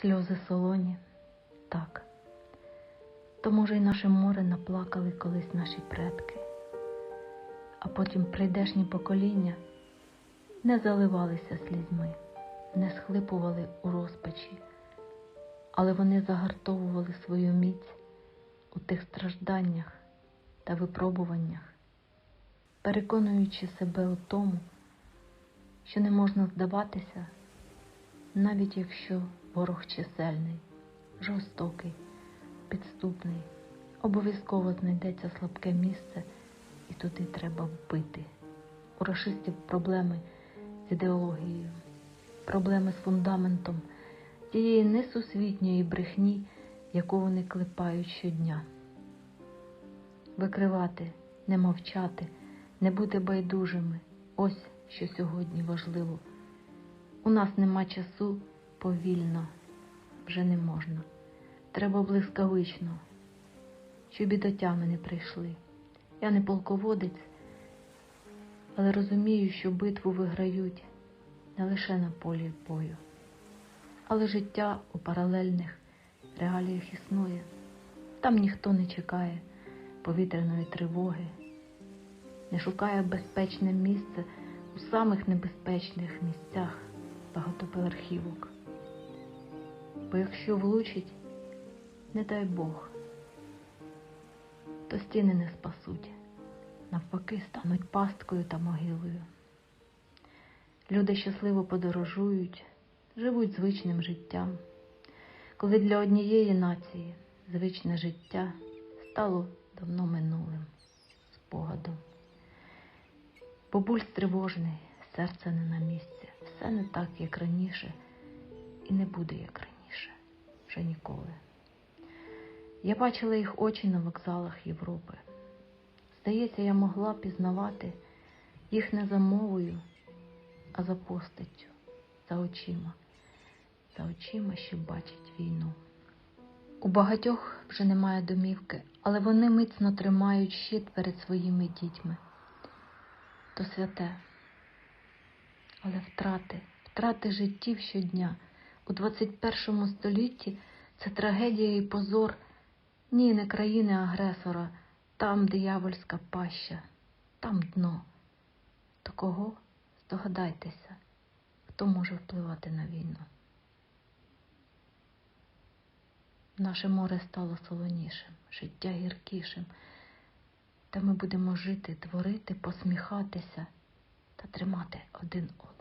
Сльози солоні, так. То, може, й наше море наплакали колись наші предки, а потім прийдешні покоління не заливалися слізьми, не схлипували у розпачі, але вони загартовували свою міць у тих стражданнях та випробуваннях, переконуючи себе у тому, що не можна здаватися, навіть якщо ворог чисельний, жорстокий, підступний, обов'язково знайдеться слабке місце, і туди треба вбити. У рашистів проблеми з ідеологією, проблеми з фундаментом тієї несусвітньої брехні, яку вони клепають щодня. Викривати, не мовчати, не бути байдужими ось що сьогодні важливо. У нас нема часу повільно, вже не можна. Треба блискавично, щоб і до тями не прийшли. Я не полководець, але розумію, що битву виграють не лише на полі бою, але життя у паралельних реаліях існує. Там ніхто не чекає повітряної тривоги, не шукає безпечне місце у самих небезпечних місцях багатоповерхівок. Бо якщо влучить, не дай Бог, то стіни не спасуть, навпаки, стануть пасткою та могилою. Люди щасливо подорожують, живуть звичним життям, коли для однієї нації звичне життя стало давно минулим спогадом. Бо пульс серце не на місці, все не так, як раніше, і не буде як раніше, вже ніколи. Я бачила їх очі на вокзалах Європи. Здається, я могла пізнавати їх не за мовою, а за постаттю, за очима, за очима, що бачать війну. У багатьох вже немає домівки, але вони міцно тримають щит перед своїми дітьми. То святе. Але втрати, втрати життів щодня у 21 столітті це трагедія і позор ні, не країни-агресора, там диявольська паща, там дно. То кого? Здогадайтеся, хто може впливати на війну. Наше море стало солонішим, життя гіркішим, та ми будемо жити, творити, посміхатися та тримати один одного.